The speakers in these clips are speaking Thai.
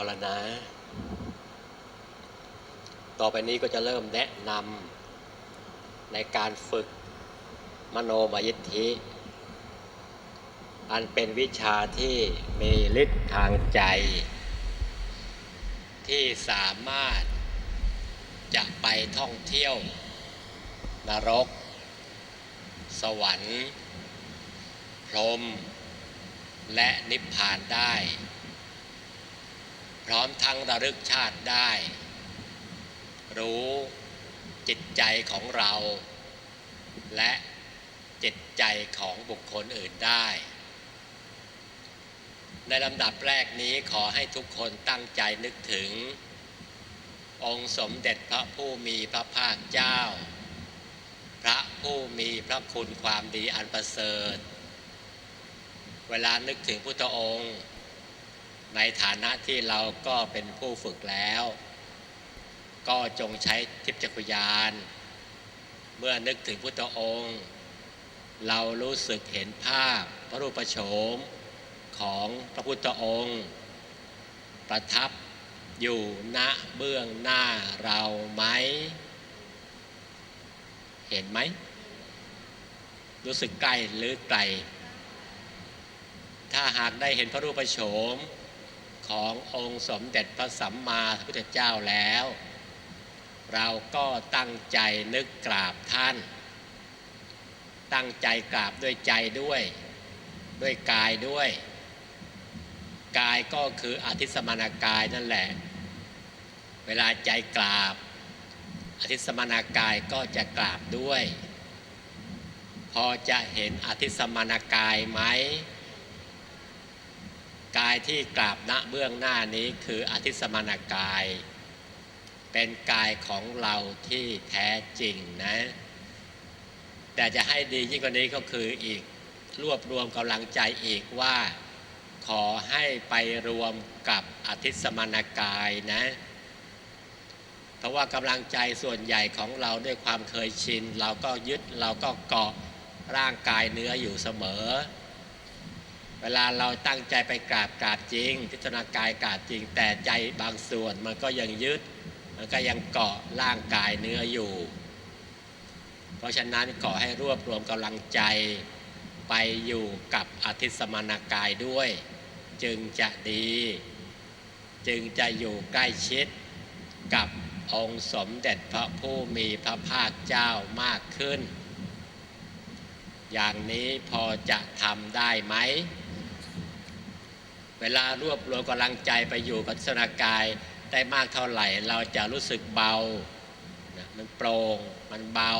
เอาละนะ ต่อไปนี้ก็จะเริ่มแนะนำในการฝึกมโนมยิทธิ อันเป็นวิชาที่มีฤทธิ์ทางใจ ที่สามารถจะไปท่องเที่ยวนรก สวรรค์ พรหมและนิพพานได้ ร้อมทั้งระลึกชาติได้ รู้จิตใจของเรา และจิตใจของบุคคลอื่นได้ ในลำดับแรกนี้ขอให้ทุกคนตั้งใจนึกถึง องค์สมเด็จพระผู้มีพระภาคเจ้า พระผู้มีพระคุณความดีอันประเสริฐ เวลานึกถึงพุทธองค์ ในฐานะที่เราก็เป็นผู้ฝึกแล้ว ก็จงใช้ทิพยจักรยาน เมื่อนึกถึงพุทธองค์ เรารู้สึกเห็นภาพพระรูปโฉมของพระพุทธองค์ ประทับอยู่ณเบื้องหน้าเราไหม เห็นไหม รู้สึกใกล้หรือไกล ถ้าหากได้เห็นพระรูปโฉม ขององค์สมเด็จพระสัมมาสัมพุทธเจ้าแล้ว เราก็ตั้งใจนึกกราบท่าน ตั้งใจกราบด้วยใจด้วย ด้วยกายด้วย กายก็คืออธิสมานากายนั่นแหละ เวลาใจกราบ อธิสมานากายก็จะกราบด้วย พอจะเห็นอธิสมานากายไหม กายที่กราบณเบื้องหน้านี้คืออธิสมานกาย เป็นกายของเราที่แท้จริงนะ แต่จะให้ดียิ่งกว่านี้ก็คืออีกรวบรวมกำลังใจอีกว่า ขอให้ไปรวมกับอธิสมานกายนะ เพราะว่ากำลังใจส่วนใหญ่ของเราด้วยความเคยชิน เราก็ยึดเราก็เกาะร่างกายเนื้ออยู่เสมอ เวลาเราตั้งใจไปกราบกราบจริง พิจารณากายกราบจริง แต่ใจบางส่วนมันก็ยังยึด มันก็ยังเกาะร่างกายเนื้ออยู่ เพราะฉะนั้นขอให้รวบรวมกำลังใจไปอยู่กับอธิสมานากายด้วย จึงจะดี จึงจะอยู่ใกล้ชิดกับองค์สมเด็จพระผู้มีพระภาคเจ้ามากขึ้น อย่างนี้พอจะทำได้ไหม เวลารวบรวมกำลังใจไปอยู่กับสนากายได้มากเท่าไหร่ เราจะรู้สึกเบานะมันโปร่งมันเบา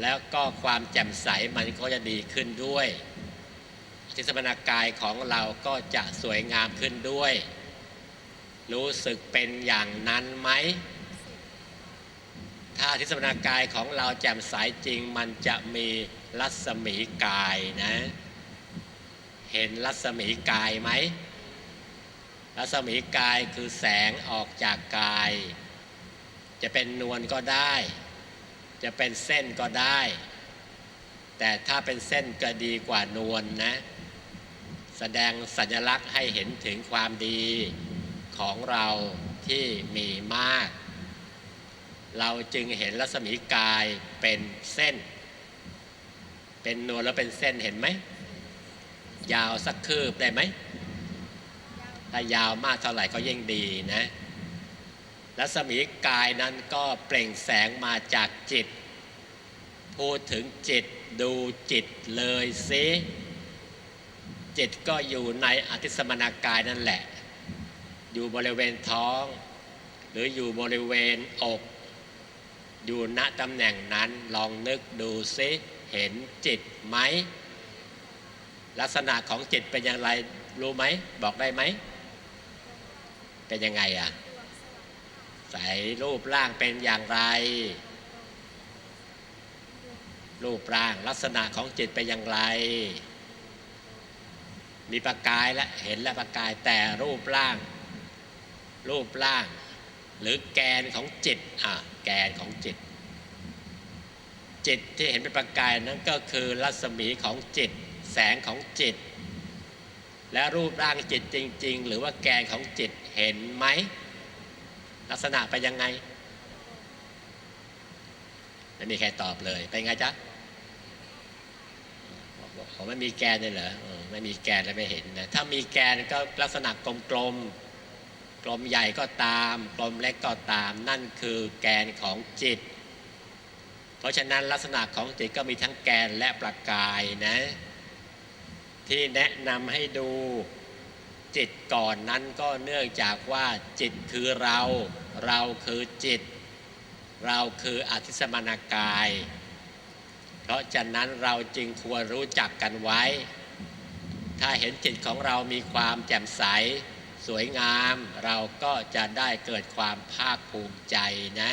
แล้วก็ความแจ่มใสมันก็จะดีขึ้นด้วยทิศมนากายของเราก็จะสวยงามขึ้นด้วย รู้สึกเป็นอย่างนั้นไหม ถ้าทิศมนากายของเราแจ่มใสจริงมันจะมีรัศมีกายนะ เห็นรัศมีกายไหม รัศมีกายคือแสงออกจากกาย จะเป็นนวลก็ได้ จะเป็นเส้นก็ได้ แต่ถ้าเป็นเส้นก็ดีกว่านวลนะ แสดงสัญลักษณ์ให้เห็นถึงความดีของเราที่มีมาก เราจึงเห็นรัศมีกายเป็นเส้น เป็นนวลแล้วเป็นเส้นเห็นไหม ยาวสักคืบได้ไหม ถ้ายาวมากเท่าไหร่ก็ยิ่งดีนะ รัศมีกายนั้นก็เปล่งแสงมาจากจิต พูดถึงจิตดูจิตเลยสิจิตก็อยู่ในอธิสมนากายนั่นแหละ อยู่บริเวณท้อง หรืออยู่บริเวณอก อยู่ณตำแหน่งนั้นลองนึกดูซิเห็นจิตไหม ลักษณะของจิตเป็นอย่างไรรู้ไหม บอกได้ไหม เป็นยังไงอะใส่รูปร่างเป็นอย่างไร รูปร่างลักษณะของจิตเป็นอย่างไร มีประกายและเห็นและประกายแต่รูปร่าง รูปร่าง หรือแกนของจิตอะแกนของจิต จิตที่เห็นเป็นประกายนั้นก็คือรัศมีของจิต แสงของจิต และรูปร่างจิตจริง ๆ หรือว่าแกนของจิตเห็นไหม ลักษณะไปยังไงไม่มีใครตอบเลยเป็นไงจ๊ะผมไม่มีแกนเลยเหรอเออไม่มีแกนแล้วไม่เห็นนะถ้ามีแกนก็ลักษณะกลมๆกลมใหญ่ก็ตาม กลมเล็กก็ตาม นั่นคือแกนของจิต เพราะฉะนั้นลักษณะของจิตก็มีทั้งแกนและประกายนะ ที่แนะนำให้ดูจิตก่อนนั้นก็เนื่องจากว่าจิตคือเรา เราคือจิต เราคืออธิสมานากาย เพราะฉะนั้นเราจึงควรรู้จักกันไว้ ถ้าเห็นจิตของเรามีความแจ่มใส สวยงาม เราก็จะได้เกิดความภาคภูมิใจนะ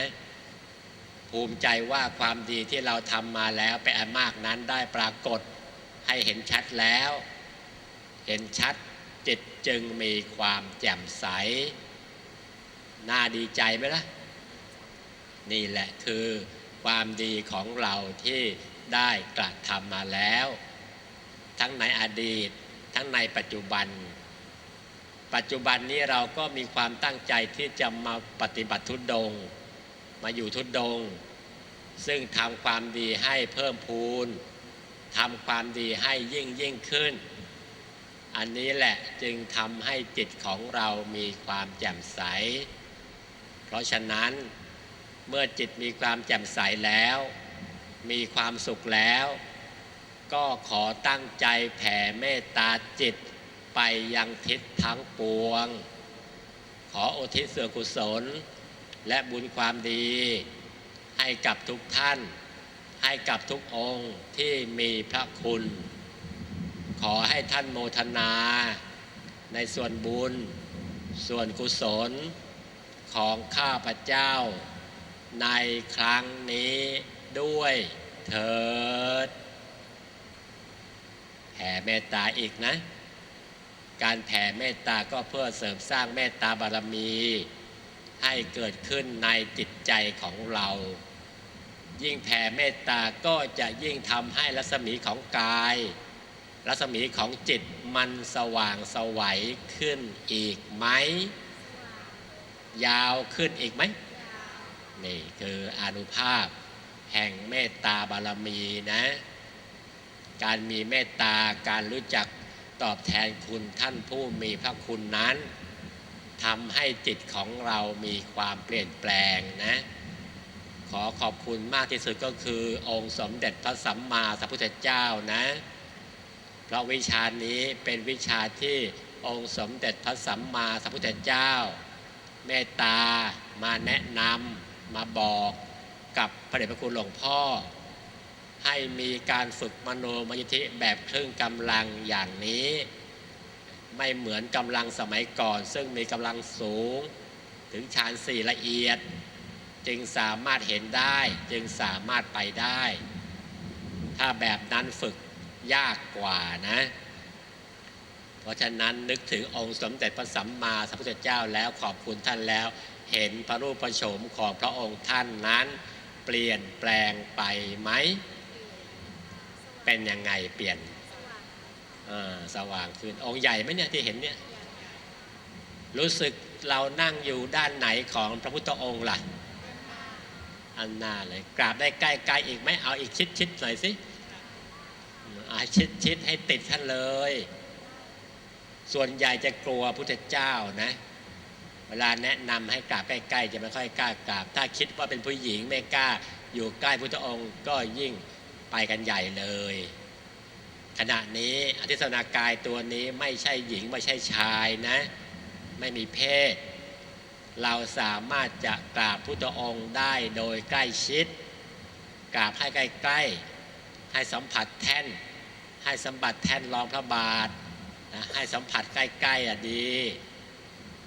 ภูมิใจว่าความดีที่เราทำมาแล้วไปอันมากนั้นได้ปรากฏ ให้เห็นชัดแล้ว เห็นชัดจิตจึงมีความแจ่มใส น่าดีใจไหมล่ะ นี่แหละคือความดีของเราที่ได้กระทำมาแล้ว ทั้งในอดีต ทั้งในปัจจุบัน ปัจจุบันนี้เราก็มีความตั้งใจที่จะมาปฏิบัติทุดดง มาอยู่ทุดดง ซึ่งทำความดีให้เพิ่มพูน ทำความดีให้ยิ่งยิ่งขึ้น อันนี้แหละจึงทำให้จิตของเรามีความแจ่มใส เพราะฉะนั้นเมื่อจิตมีความแจ่มใสแล้ว มีความสุขแล้ว ก็ขอตั้งใจแผ่เมตตาจิตไปยังทิศทั้งปวง ขออุทิศส่วนกุศล และบุญความดีให้กับทุกท่าน ให้กับทุกองค์ที่มีพระคุณ ขอให้ท่านโมทนา ในส่วนบุญ ส่วนกุศลของข้าพเจ้า ในครั้งนี้ด้วยเถิดแผ่เมตตาอีกนะ การแผ่เมตตาก็เพื่อเสริมสร้างเมตตาบารมี ให้เกิดขึ้นในจิตใจของเรา ยิ่งแผ่เมตตาก็จะยิ่งทำให้รัศมีของกาย รัศมีของจิตมันสว่างสวัยขึ้นอีกไหม ยาวขึ้นอีกไหม นี่คืออนุภาพ แห่งเมตตาบารมีนะ การมีเมตตาการรู้จักตอบแทนคุณท่านผู้มีพระคุณนั้นทำให้จิตของเรามีความเปลี่ยนแปลงนะ ขอขอบคุณมากที่สุดก็คือองค์สมเด็จพระสัมมาสัมพุทธเจ้านะ เพราะวิชานี้เป็นวิชาที่องค์สมเด็จพระสัมมาสัมพุทธเจ้า เมตตามาแนะนำมาบอกกับพระเดชพระคุณหลวงพ่อ ให้มีการฝึกมโนมยิทธิแบบครึ่งกำลังอย่างนี้ ไม่เหมือนกำลังสมัยก่อน ซึ่งมีกำลังสูงถึงฌานสี่ละเอียด จึงสามารถเห็นได้ จึงสามารถไปได้ ถ้าแบบนั้นฝึกยากกว่านะ เพราะฉะนั้นนึกถึงองค์สมเด็จพระสัมมาสัมพุทธเจ้าแล้วขอบคุณท่านแล้ว เห็นพระรูปประโฉมของพระองค์ท่านนั้น เปลี่ยนแปลงไปไหม เป็นยังไงเปลี่ยนอ่าสว่างขึ้นองค์ใหญ่ไหมเนี่ยที่เห็นเนี่ยรู้สึกเรานั่งอยู่ด้านไหนของพระพุทธองค์ล่ะ อันหน้าเลยกราบได้ใกล้ๆอีกไหมเอาอีกชิดๆหน่อยสิอาชิดๆให้ติดท่านเลย ส่วนใหญ่จะกลัวพุทธเจ้านะเวลาแนะนำให้กราบใกล้ๆจะไม่ค่อยกล้ากราบ ถ้าคิดว่าเป็นผู้หญิงไม่กล้า อยู่ใกล้พุทธองค์ก็ยิ่งไปกันใหญ่เลย ขณะนี้อธิศนากายตัวนี้ไม่ใช่หญิงไม่ใช่ชายนะ ไม่มีเพศ เราสามารถจะกราบพุทธองค์ได้โดยใกล้ชิด กราบให้ใกล้ๆ ให้สัมผัสแท่น ให้สัมผัสแท่นรองพระบาทนะให้สัมผัสใกล้ๆอะดี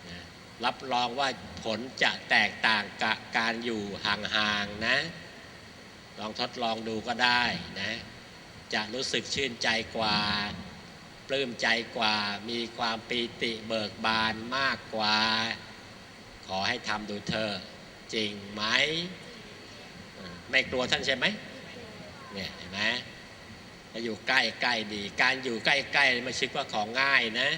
นะรับรองว่าผลจะแตกต่างกับการอยู่ห่างๆนะ ลองทดลองดูก็ได้นะจะรู้สึกชื่นใจกว่า ปลื้มใจกว่า มีความปีติเบิกบานมากกว่า ขอให้ทำดูเธอจริงไหม ไม่กลัวท่านใช่ไหมเนี่ยเห็นไหมจะอยู่ใกล้ใกล้ดี การอยู่ใกล้ใกล้ไม่ชิดว่าของง่ายนะ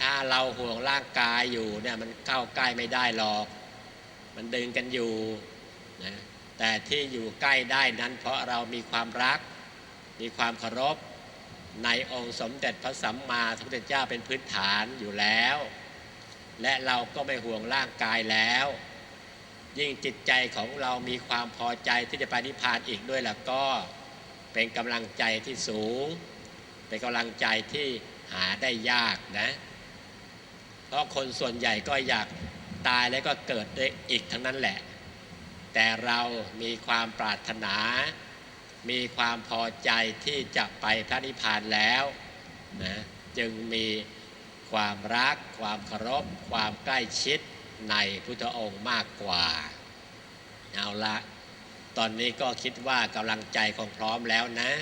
ถ้าเราห่วงร่างกายอยู่เนี่ยมันเข้าใกล้ไม่ได้หรอก มันดึงกันอยู่นะแต่ที่อยู่ใกล้ได้นั้น เพราะเรามีความรัก มีความเคารพในองค์สมเด็จพระสัมมาสัมพุทธเจ้าเป็นพื้นฐานอยู่แล้ว และเราก็ไม่ห่วงร่างกายแล้ว ยิ่งจิตใจของเรามีความพอใจที่จะไปนิพพานอีกด้วยแล้วก็เป็นกำลังใจที่สูง เป็นกำลังใจที่หาได้ยากนะ เพราะคนส่วนใหญ่ก็อยากตายแล้วก็เกิดได้อีกทั้งนั้นแหละ แต่เรามีความปรารถนา มีความพอใจที่จะไปพระนิพพานแล้วนะจึงมี ความรัก ความเคารพ ความใกล้ชิดในพุทธองค์มากกว่า เอาละตอนนี้ก็คิดว่ากำลังใจคงพร้อมแล้วนะ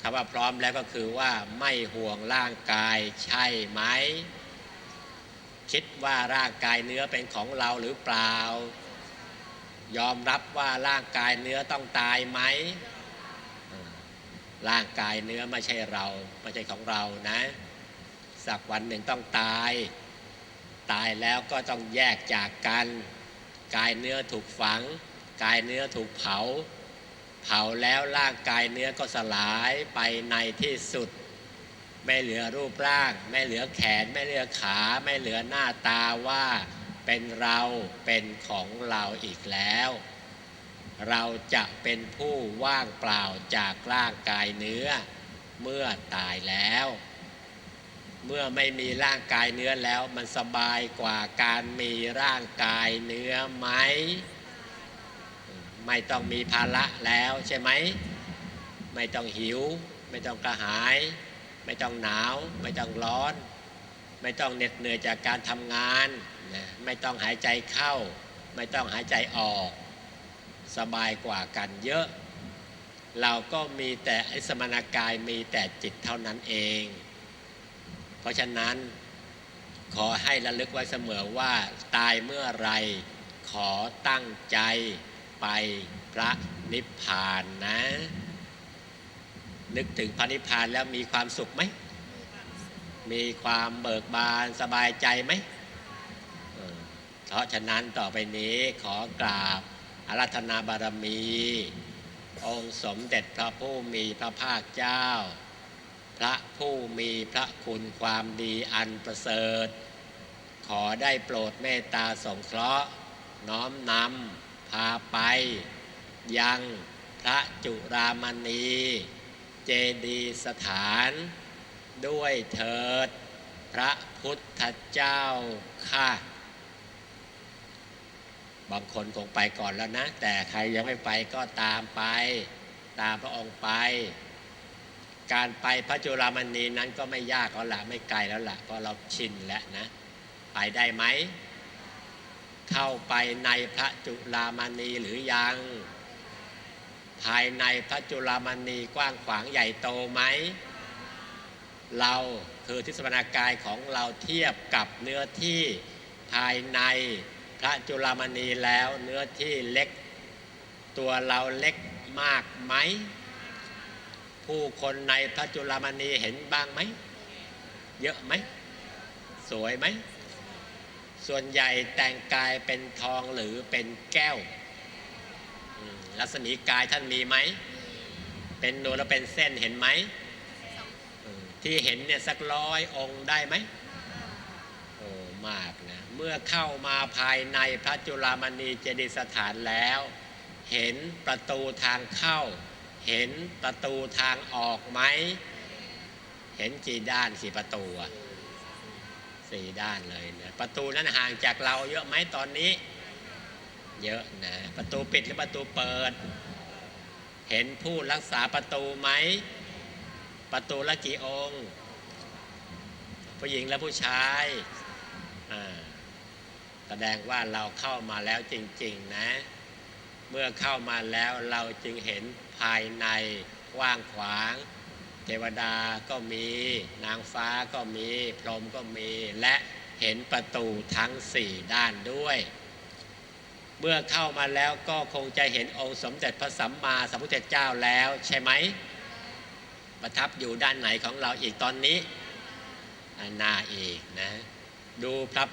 คำว่าพร้อมแล้วก็คือว่าไม่ห่วงร่างกายใช่ไหม คิดว่าร่างกายเนื้อเป็นของเราหรือเปล่า ยอมรับว่าร่างกายเนื้อต้องตายไหม ร่างกายเนื้อไม่ใช่เรา ไม่ใช่ของเรานะ สักวันหนึ่งต้องตาย ตายแล้วก็ต้องแยกจากกัน กายเนื้อถูกฝัง กายเนื้อถูกเผา เผาแล้วร่างกายเนื้อก็สลายไปในที่สุด ไม่เหลือรูปร่าง ไม่เหลือแขน ไม่เหลือขา ไม่เหลือหน้าตาว่าเป็นเราเป็นของเราอีกแล้ว เราจะเป็นผู้ว่างเปล่าจากร่างกายเนื้อเมื่อตายแล้ว เมื่อไม่มีร่างกายเนื้อแล้วมันสบายกว่าการมีร่างกายเนื้อไหม ไม่ต้องมีภาระแล้วใช่ไหม ไม่ต้องหิว ไม่ต้องกระหาย ไม่ต้องหนาว ไม่ต้องร้อน ไม่ต้องเหน็ดเหนื่อยจากการทำงานนะไม่ต้องหายใจเข้า ไม่ต้องหายใจออก สบายกว่ากันเยอะ เราก็มีแต่ไอสมณกายมีแต่จิตเท่านั้นเอง เพราะฉะนั้นขอให้ระลึกไว้เสมอว่าตายเมื่อไรขอตั้งใจไปพระนิพพานนะ นึกถึงพระนิพพานแล้วมีความสุขไหม มีความเบิกบานสบายใจไหม เพราะฉะนั้นต่อไปนี้ขอกราบอารัธนาบารมี องค์สมเด็จพระผู้มีพระภาคเจ้า พระผู้มีพระคุณความดีอันประเสริฐ ขอได้โปรดเมตตาสงเคราะห์ น้อมนำพาไป ยังพระจุรามณี เจดีสถาน ด้วยเถิด พระพุทธเจ้าค่ะ บางคนคงไปก่อนแล้วนะ แต่ใครยังไม่ไปก็ตามไป ตามพระองค์ไป การไปพระจุลามณีนั้นก็ไม่ยากแล้วละไม่ไกลแล้วละเพราะเราชินแล้วนะ ไปได้ไหม เข้าไปในพระจุลามณีหรือยัง ภายในพระจุลามณีกว้างขวางใหญ่โตไหม เราคือทิศวรรณกายของเราเทียบกับเนื้อที่ภายในพระจุลามณีแล้วเนื้อที่เล็ก ตัวเราเล็กมากไหม ผู้คนในพระจุลมณีเห็นบ้างไหม เยอะไหม สวยไหม ส่วนใหญ่แต่งกายเป็นทองหรือเป็นแก้วอืมรัศมีกายท่านมีไหม เป็นนูนแล้วเป็นเส้นเห็นไหมอืมที่เห็นเนี่ยสักร้อยองค์ได้ไหมโอ้มากนะ เมื่อเข้ามาภายในพระจุลามณีเจดีย์สถานแล้ว เห็นประตูทางเข้า เห็นประตูทางออกไหม เห็นกี่ด้านกี่ประตูอะสี่ด้านเลยนะประตูนั้นห่างจากเราเยอะไหมตอนนี้ เยอะนะประตูปิดหรือประตูเปิด เห็นผู้รักษาประตูไหม ประตูละกี่องค์ผู้หญิงและผู้ชายแสดงว่าเราเข้ามาแล้วจริง ๆ นะ เมื่อเข้ามาแล้วเราจึงเห็นภายในกว้างขวาง เทวดาก็มี นางฟ้าก็มี พรหมก็มี และเห็นประตูทั้งสี่ด้านด้วย เมื่อเข้ามาแล้วก็คงจะเห็นองค์สมเด็จพระสัมมาสัมพุทธเจ้าแล้วใช่ไหม ประทับอยู่ด้านไหนของเราอีกตอนนี้ อาหน้าอีกนะ ดูพระ